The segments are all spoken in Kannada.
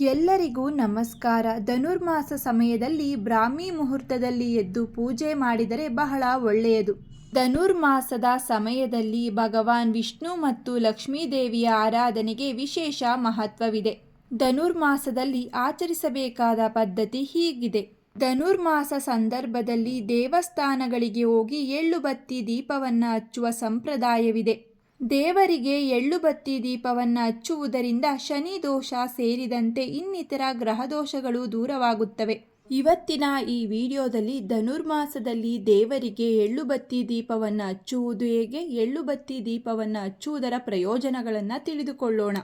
ಎಲ್ಲರಿಗೂ ನಮಸ್ಕಾರ. ಧನುರ್ಮಾಸ ಸಮಯದಲ್ಲಿ ಬ್ರಾಹ್ಮಿ ಮುಹೂರ್ತದಲ್ಲಿ ಎದ್ದು ಪೂಜೆ ಮಾಡಿದರೆ ಬಹಳ ಒಳ್ಳೆಯದು. ಧನುರ್ಮಾಸದ ಸಮಯದಲ್ಲಿ ಭಗವಾನ್ ವಿಷ್ಣು ಮತ್ತು ಲಕ್ಷ್ಮೀದೇವಿಯ ಆರಾಧನೆಗೆ ವಿಶೇಷ ಮಹತ್ವವಿದೆ. ಧನುರ್ಮಾಸದಲ್ಲಿ ಆಚರಿಸಬೇಕಾದ ಪದ್ಧತಿ ಹೀಗಿದೆ. ಧನುರ್ಮಾಸ ಸಂದರ್ಭದಲ್ಲಿ ದೇವಸ್ಥಾನಗಳಿಗೆ ಹೋಗಿ ಎಳ್ಳು ಬತ್ತಿ ದೀಪವನ್ನು ಹಚ್ಚುವ ಸಂಪ್ರದಾಯವಿದೆ. ದೇವರಿಗೆ ಎಳ್ಳುಬತ್ತಿ ದೀಪವನ್ನು ಹಚ್ಚುವುದರಿಂದ ಶನಿ ದೋಷ ಸೇರಿದಂತೆ ಇನ್ನಿತರ ಗ್ರಹ ದೋಷಗಳು ದೂರವಾಗುತ್ತವೆ. ಇವತ್ತಿನ ಈ ವಿಡಿಯೋದಲ್ಲಿ ಧನುರ್ಮಾಸದಲ್ಲಿ ದೇವರಿಗೆ ಎಳ್ಳುಬತ್ತಿ ದೀಪವನ್ನು ಹಚ್ಚುವುದು ಹೇಗೆ? ಎಳ್ಳುಬತ್ತಿ ದೀಪವನ್ನು ಹಚ್ಚುವುದರ ಪ್ರಯೋಜನಗಳನ್ನು ತಿಳಿದುಕೊಳ್ಳೋಣ.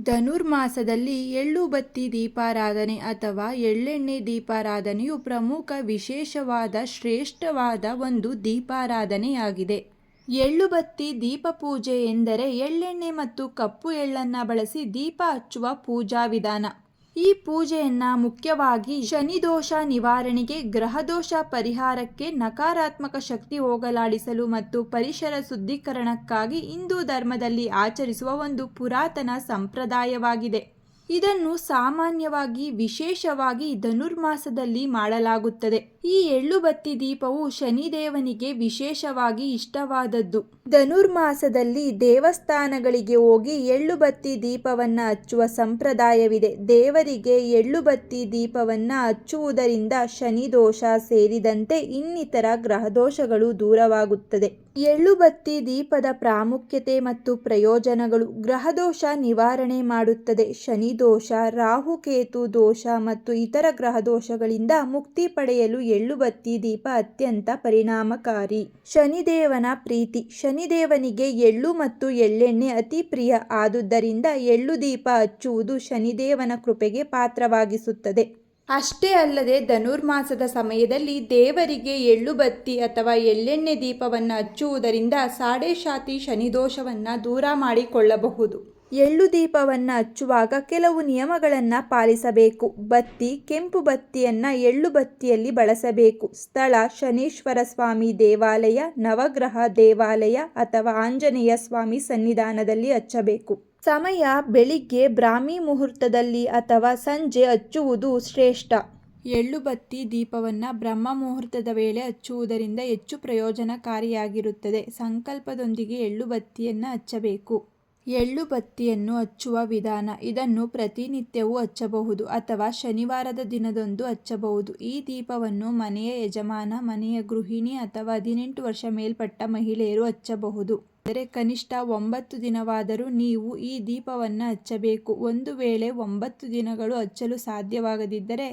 ಧನುರ್ಮಾಸದಲ್ಲಿ ಎಳ್ಳುಬತ್ತಿ ದೀಪಾರಾಧನೆ ಅಥವಾ ಎಳ್ಳೆಣ್ಣೆ ದೀಪಾರಾಧನೆಯು ಪ್ರಮುಖ ವಿಶೇಷವಾದ ಶ್ರೇಷ್ಠವಾದ ಒಂದು ದೀಪಾರಾಧನೆಯಾಗಿದೆ. ಎಳ್ಳು ಬತ್ತಿ ದೀಪ ಪೂಜೆ ಎಂದರೆ ಎಳ್ಳೆಣ್ಣೆ ಮತ್ತು ಕಪ್ಪು ಎಳ್ಳನ್ನು ಬಳಸಿ ದೀಪ ಹಚ್ಚುವ ಪೂಜಾ ವಿಧಾನ. ಈ ಪೂಜೆಯನ್ನ ಮುಖ್ಯವಾಗಿ ಶನಿದೋಷ ನಿವಾರಣೆಗೆ ಗ್ರಹದೋಷ ಪರಿಹಾರಕ್ಕೆ ನಕಾರಾತ್ಮಕ ಶಕ್ತಿ ಹೋಗಲಾಡಿಸಲು ಮತ್ತು ಪರಿಸರ ಶುದ್ಧೀಕರಣಕ್ಕಾಗಿ ಹಿಂದೂ ಧರ್ಮದಲ್ಲಿ ಆಚರಿಸುವ ಒಂದು ಪುರಾತನ ಸಂಪ್ರದಾಯವಾಗಿದೆ. ಇದನ್ನು ಸಾಮಾನ್ಯವಾಗಿ ವಿಶೇಷವಾಗಿ ಧನುರ್ಮಾಸದಲ್ಲಿ ಮಾಡಲಾಗುತ್ತದೆ. ಈ ಎಳ್ಳುಬತ್ತಿ ದೀಪವು ಶನಿದೇವನಿಗೆ ವಿಶೇಷವಾಗಿ ಇಷ್ಟವಾದದ್ದು. ಧನುರ್ಮಾಸದಲ್ಲಿ ದೇವಸ್ಥಾನಗಳಿಗೆ ಹೋಗಿ ಎಳ್ಳುಬತ್ತಿ ದೀಪವನ್ನು ಹಚ್ಚುವ ಸಂಪ್ರದಾಯವಿದೆ. ದೇವರಿಗೆ ಎಳ್ಳುಬತ್ತಿ ದೀಪವನ್ನು ಹಚ್ಚುವುದರಿಂದ ಶನಿ ದೋಷ ಸೇರಿದಂತೆ ಇನ್ನಿತರ ಗ್ರಹದೋಷಗಳು ದೂರವಾಗುತ್ತದೆ. ಎಳ್ಳು ಬತ್ತಿ ದೀಪದ ಪ್ರಾಮುಖ್ಯತೆ ಮತ್ತು ಪ್ರಯೋಜನಗಳು. ಗ್ರಹದೋಷ ನಿವಾರಣೆ ಮಾಡುತ್ತದೆ. ಶನಿ ದೋಷ ರಾಹು ಕೇತು ದೋಷ ಮತ್ತು ಇತರ ಗ್ರಹ ದೋಷಗಳಿಂದ ಮುಕ್ತಿ ಪಡೆಯಲು ಎಳ್ಳುಬತ್ತಿ ದೀಪ ಅತ್ಯಂತ ಪರಿಣಾಮಕಾರಿ. ಶನಿದೇವನ ಪ್ರೀತಿ. ಶನಿದೇವನಿಗೆ ಎಳ್ಳು ಮತ್ತು ಎಳ್ಳೆಣ್ಣೆ ಅತಿ ಪ್ರಿಯ. ಆದುದರಿಂದ ಎಳ್ಳು ದೀಪ ಹಚ್ಚುವುದು ಶನಿದೇವನ ಕೃಪೆಗೆ ಪಾತ್ರವಾಗಿಸುತ್ತದೆ. ಅಷ್ಟೇ ಅಲ್ಲದೆ ಧನುರ್ಮಾಸದ ಸಮಯದಲ್ಲಿ ದೇವರಿಗೆ ಎಳ್ಳು ಬತ್ತಿ ಅಥವಾ ಎಳ್ಳೆಣ್ಣೆ ದೀಪವನ್ನು ಹಚ್ಚುವುದರಿಂದ ಸಾಡೆ ಶಾತಿ ಶನಿದೋಷವನ್ನು ದೂರ ಮಾಡಿಕೊಳ್ಳಬಹುದು. ಎಳ್ಳು ದೀಪವನ್ನು ಹಚ್ಚುವಾಗ ಕೆಲವು ನಿಯಮಗಳನ್ನು ಪಾಲಿಸಬೇಕು. ಬತ್ತಿ, ಕೆಂಪು ಬತ್ತಿಯನ್ನು ಎಳ್ಳು ಬತ್ತಿಯಲ್ಲಿ ಬಳಸಬೇಕು. ಸ್ಥಳ, ಶನೀಶ್ವರ ಸ್ವಾಮಿ ದೇವಾಲಯ, ನವಗ್ರಹ ದೇವಾಲಯ ಅಥವಾ ಆಂಜನೇಯ ಸ್ವಾಮಿ ಸನ್ನಿಧಾನದಲ್ಲಿ ಹಚ್ಚಬೇಕು. ಸಮಯ ಬೆಳಿಗ್ಗೆ ಬ್ರಾಹ್ಮಿ ಮುಹೂರ್ತದಲ್ಲಿ ಅಥವಾ ಸಂಜೆ ಹಚ್ಚುವುದು ಶ್ರೇಷ್ಠ. ಎಳ್ಳು ಬತ್ತಿ ದೀಪವನ್ನು ಬ್ರಹ್ಮ ಮುಹೂರ್ತದ ವೇಳೆ ಹಚ್ಚುವುದರಿಂದ ಹೆಚ್ಚು ಪ್ರಯೋಜನಕಾರಿಯಾಗಿರುತ್ತದೆ. ಸಂಕಲ್ಪದೊಂದಿಗೆ ಎಳ್ಳು ಬತ್ತಿಯನ್ನು ಹಚ್ಚಬೇಕು. ಎಳ್ಳು ಬತ್ತಿಯನ್ನು ಹಚ್ಚುವ ವಿಧಾನ. ಇದನ್ನು ಪ್ರತಿನಿತ್ಯವೂ ಹಚ್ಚಬಹುದು ಅಥವಾ ಶನಿವಾರದ ದಿನದಂದು ಹಚ್ಚಬಹುದು ಈ ದೀಪವನ್ನು ಮನೆಯ ಯಜಮಾನ, ಮನೆಯ ಗೃಹಿಣಿ ಅಥವಾ ಹದಿನೆಂಟು ವರ್ಷ ಮೇಲ್ಪಟ್ಟ ಮಹಿಳೆಯರು ಹಚ್ಚಬಹುದು ಆದರೆ ಕನಿಷ್ಠ ಒಂಬತ್ತು ದಿನವಾದರೂ ನೀವು ಈ ದೀಪವನ್ನು ಹಚ್ಚಬೇಕು ಒಂದು ವೇಳೆ ಒಂಬತ್ತು ದಿನಗಳು ಹಚ್ಚಲು ಸಾಧ್ಯವಾಗದಿದ್ದರೆ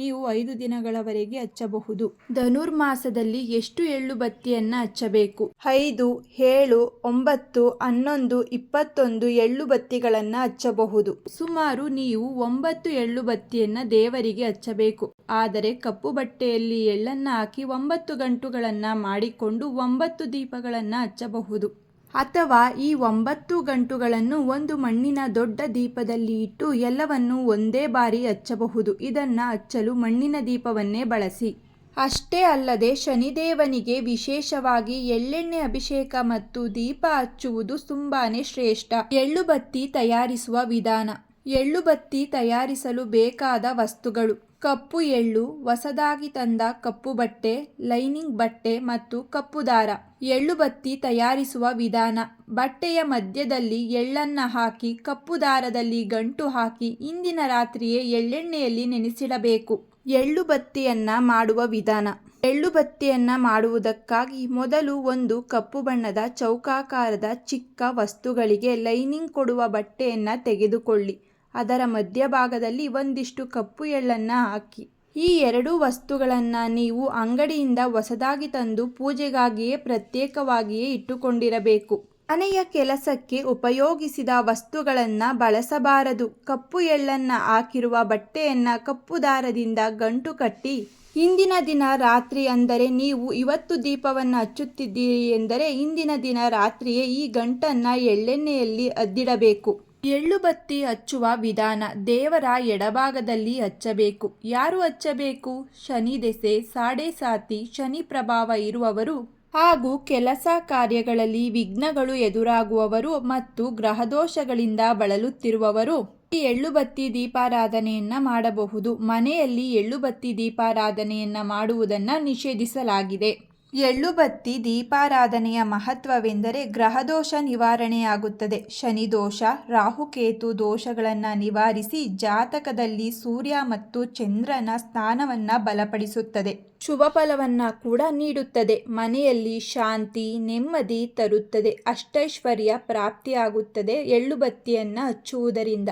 ನೀವು ಐದು ದಿನಗಳವರೆಗೆ ಹಚ್ಚಬಹುದು. ಧನುರ್ಮಾಸದಲ್ಲಿ ಎಷ್ಟು ಎಳ್ಳು ಬತ್ತಿಯನ್ನು ಹಚ್ಚಬೇಕು? ಐದು ಏಳು ಒಂಬತ್ತು ಹನ್ನೊಂದು ಇಪ್ಪತ್ತೊಂದು ಎಳ್ಳು ಬತ್ತಿಗಳನ್ನು ಹಚ್ಚಬಹುದು. ಸುಮಾರು ನೀವು ಒಂಬತ್ತು ಎಳ್ಳು ಬತ್ತಿಯನ್ನು ದೇವರಿಗೆ ಹಚ್ಚಬೇಕು. ಆದರೆ ಕಪ್ಪು ಬಟ್ಟೆಯಲ್ಲಿ ಎಳ್ಳನ್ನು ಹಾಕಿ ಒಂಬತ್ತು ಗಂಟುಗಳನ್ನು ಮಾಡಿಕೊಂಡು ಒಂಬತ್ತು ದೀಪಗಳನ್ನು ಹಚ್ಚಬಹುದು. ಅಥವಾ ಈ ಒಂಬತ್ತು ಗಂಟುಗಳನ್ನು ಒಂದು ಮಣ್ಣಿನ ದೊಡ್ಡ ದೀಪದಲ್ಲಿ ಇಟ್ಟು ಎಲ್ಲವನ್ನು ಒಂದೇ ಬಾರಿ ಹಚ್ಚಬಹುದು. ಇದನ್ನು ಹಚ್ಚಲು ಮಣ್ಣಿನ ದೀಪವನ್ನೇ ಬಳಸಿ. ಅಷ್ಟೇ ಅಲ್ಲದೆ ಶನಿದೇವನಿಗೆ ವಿಶೇಷವಾಗಿ ಎಳ್ಳೆಣ್ಣೆ ಅಭಿಷೇಕ ಮತ್ತು ದೀಪ ಹಚ್ಚುವುದು ತುಂಬಾ ಶ್ರೇಷ್ಠ. ಎಳ್ಳು ಬತ್ತಿ ತಯಾರಿಸುವ ವಿಧಾನ. ಎಳ್ಳು ಬತ್ತಿ ತಯಾರಿಸಲು ಬೇಕಾದ ವಸ್ತುಗಳು. ಕಪ್ಪು ಎಳ್ಳು, ಹೊಸದಾಗಿ ತಂದ ಕಪ್ಪು ಬಟ್ಟೆ, ಲೈನಿಂಗ್ ಬಟ್ಟೆ ಮತ್ತು ಕಪ್ಪು ದಾರ. ಎಳ್ಳು ಬತ್ತಿ ತಯಾರಿಸುವ ವಿಧಾನ. ಬಟ್ಟೆಯ ಮಧ್ಯದಲ್ಲಿ ಎಳ್ಳನ್ನು ಹಾಕಿ, ಕಪ್ಪು ದಾರದಲ್ಲಿ ಗಂಟು ಹಾಕಿ, ಇಂದಿನ ರಾತ್ರಿಯೇ ಎಳ್ಳೆಣ್ಣೆಯಲ್ಲಿ ನೆನೆಸಿಡಬೇಕು. ಎಳ್ಳು ಬತ್ತಿಯನ್ನ ಮಾಡುವ ವಿಧಾನ. ಎಳ್ಳು ಬತ್ತಿಯನ್ನ ಮಾಡುವುದಕ್ಕಾಗಿ ಮೊದಲು ಒಂದು ಕಪ್ಪು ಬಣ್ಣದ ಚೌಕಾಕಾರದ ಚಿಕ್ಕ ವಸ್ತುಗಳಿಗೆ ಲೈನಿಂಗ್ ಕೊಡುವ ಬಟ್ಟೆಯನ್ನು ತೆಗೆದುಕೊಳ್ಳಿ. ಅದರ ಮಧ್ಯಭಾಗದಲ್ಲಿ ಒಂದಿಷ್ಟು ಕಪ್ಪು ಎಳ್ಳನ್ನು ಹಾಕಿ. ಈ ಎರಡು ವಸ್ತುಗಳನ್ನು ನೀವು ಅಂಗಡಿಯಿಂದ ಹೊಸದಾಗಿ ತಂದು ಪೂಜೆಗಾಗಿಯೇ ಪ್ರತ್ಯೇಕವಾಗಿಯೇ ಇಟ್ಟುಕೊಂಡಿರಬೇಕು. ಮನೆಯ ಕೆಲಸಕ್ಕೆ ಉಪಯೋಗಿಸಿದ ವಸ್ತುಗಳನ್ನು ಬಳಸಬಾರದು. ಕಪ್ಪು ಎಳ್ಳನ್ನು ಹಾಕಿರುವ ಬಟ್ಟೆಯನ್ನು ಕಪ್ಪು ದಾರದಿಂದ ಗಂಟು ಕಟ್ಟಿ, ಇಂದಿನ ದಿನ ರಾತ್ರಿ ಅಂದರೆ ನೀವು ಇವತ್ತು ದೀಪವನ್ನು ಹಚ್ಚುತ್ತಿದ್ದೀರಿ ಎಂದರೆ ಇಂದಿನ ದಿನ ರಾತ್ರಿಯೇ ಈ ಗಂಟನ್ನು ಎಳ್ಳೆಣ್ಣೆಯಲ್ಲಿ ಅದ್ದಿಡಬೇಕು. ಎಳ್ಳು ಬತ್ತಿ ಹಚ್ಚುವ ವಿಧಾನ ದೇವರ ಎಡಭಾಗದಲ್ಲಿ ಹಚ್ಚಬೇಕು. ಯಾರು ಹಚ್ಚಬೇಕು? ಶನಿ ದೆಸೆ, ಸಾಡೆ ಸಾತಿ, ಶನಿ ಪ್ರಭಾವ ಇರುವವರು ಹಾಗೂ ಕೆಲಸ ಕಾರ್ಯಗಳಲ್ಲಿ ವಿಘ್ನಗಳು ಎದುರಾಗುವವರು ಮತ್ತು ಗ್ರಹದೋಷಗಳಿಂದ ಬಳಲುತ್ತಿರುವವರು ಈ ಎಳ್ಳುಬತ್ತಿ ದೀಪಾರಾಧನೆಯನ್ನ ಮಾಡಬಹುದು. ಮನೆಯಲ್ಲಿ ಎಳ್ಳುಬತ್ತಿ ದೀಪಾರಾಧನೆಯನ್ನ ಮಾಡುವುದನ್ನು ನಿಷೇಧಿಸಲಾಗಿದೆ. ಎಳ್ಳುಬತ್ತಿ ದೀಪಾರಾಧನೆಯ ಮಹತ್ವವೆಂದರೆ ಗ್ರಹದೋಷ ನಿವಾರಣೆಯಾಗುತ್ತದೆ. ಶನಿದೋಷ ರಾಹುಕೇತು ದೋಷಗಳನ್ನು ನಿವಾರಿಸಿ ಜಾತಕದಲ್ಲಿ ಸೂರ್ಯ ಮತ್ತು ಚಂದ್ರನ ಸ್ಥಾನವನ್ನು ಬಲಪಡಿಸುತ್ತದೆ. ಶುಭ ಫಲವನ್ನು ಕೂಡ ನೀಡುತ್ತದೆ. ಮನೆಯಲ್ಲಿ ಶಾಂತಿ, ನೆಮ್ಮದಿ ತರುತ್ತದೆ. ಅಷ್ಟೈಶ್ವರ್ಯ ಪ್ರಾಪ್ತಿಯಾಗುತ್ತದೆ ಎಳ್ಳುಬತ್ತಿಯನ್ನು ಹಚ್ಚುವುದರಿಂದ.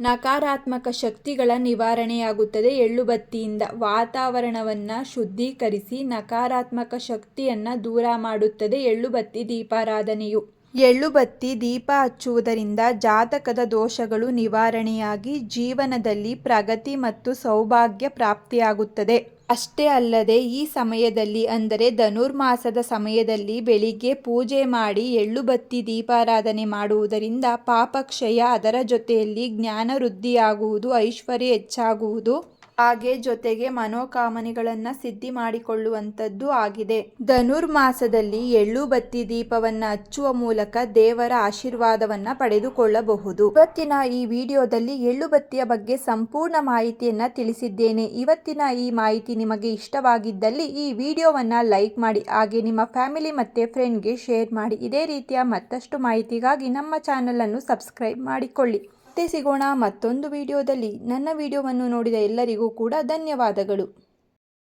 ನಕಾರಾತ್ಮಕ ಶಕ್ತಿಗಳ ನಿವಾರಣೆಯಾಗುತ್ತದೆ. ಎಳ್ಳುಬತ್ತಿಯಿಂದ ವಾತಾವರಣವನ್ನು ಶುದ್ಧೀಕರಿಸಿ ನಕಾರಾತ್ಮಕ ಶಕ್ತಿಯನ್ನು ದೂರ ಮಾಡುತ್ತದೆ. ಎಳ್ಳುಬತ್ತಿ ದೀಪಾರಾಧನೆಯು. ಎಳ್ಳುಬತ್ತಿ ದೀಪ ಹಚ್ಚುವುದರಿಂದ ಜಾತಕದ ದೋಷಗಳು ನಿವಾರಣೆಯಾಗಿ ಜೀವನದಲ್ಲಿ ಪ್ರಗತಿ ಮತ್ತು ಸೌಭಾಗ್ಯ ಪ್ರಾಪ್ತಿಯಾಗುತ್ತದೆ. ಅಷ್ಟೇ ಅಲ್ಲದೆ ಈ ಸಮಯದಲ್ಲಿ ಅಂದರೆ ಧನುರ್ಮಾಸದ ಸಮಯದಲ್ಲಿ ಬೆಳಿಗ್ಗೆ ಪೂಜೆ ಮಾಡಿ ಎಳ್ಳುಬತ್ತಿ ದೀಪಾರಾಧನೆ ಮಾಡುವುದರಿಂದ ಪಾಪಕ್ಷಯ ಅದರ ಜೊತೆಯಲ್ಲಿ ಜ್ಞಾನ ವೃದ್ಧಿಯಾಗುವುದು ಐಶ್ವರ್ಯ ಹೆಚ್ಚಾಗುವುದು. ಹಾಗೆ ಜೊತೆಗೆ ಮನೋಕಾಮನೆಗಳನ್ನು ಸಿದ್ಧಿ ಮಾಡಿಕೊಳ್ಳುವಂಥದ್ದು ಆಗಿದೆ. ಧನುರ್ಮಾಸದಲ್ಲಿ ಎಳ್ಳು ಬತ್ತಿ ದೀಪವನ್ನ ಹಚ್ಚುವ ಮೂಲಕ ದೇವರ ಆಶೀರ್ವಾದವನ್ನ ಪಡೆದುಕೊಳ್ಳಬಹುದು. ಇವತ್ತಿನ ಈ ವಿಡಿಯೋದಲ್ಲಿ ಎಳ್ಳು ಬತ್ತಿಯ ಬಗ್ಗೆ ಸಂಪೂರ್ಣ ಮಾಹಿತಿಯನ್ನ ತಿಳಿಸಿದ್ದೇನೆ. ಇವತ್ತಿನ ಈ ಮಾಹಿತಿ ನಿಮಗೆ ಇಷ್ಟವಾಗಿದ್ದಲ್ಲಿ ಈ ವಿಡಿಯೋವನ್ನ ಲೈಕ್ ಮಾಡಿ, ಹಾಗೆ ನಿಮ್ಮ ಫ್ಯಾಮಿಲಿ ಮತ್ತೆ ಫ್ರೆಂಡ್ಗೆ ಶೇರ್ ಮಾಡಿ. ಇದೇ ರೀತಿಯ ಮತ್ತಷ್ಟು ಮಾಹಿತಿಗಾಗಿ ನಮ್ಮ ಚಾನೆಲ್ ಅನ್ನು ಸಬ್ಸ್ಕ್ರೈಬ್ ಮಾಡಿಕೊಳ್ಳಿ. ಮತ್ತೆ ಸಿಗೋಣ ಮತ್ತೊಂದು ವಿಡಿಯೋದಲ್ಲಿ ನನ್ನ ವಿಡಿಯೋವನ್ನು ನೋಡಿದ ಎಲ್ಲರಿಗೂ ಕೂಡ ಧನ್ಯವಾದಗಳು.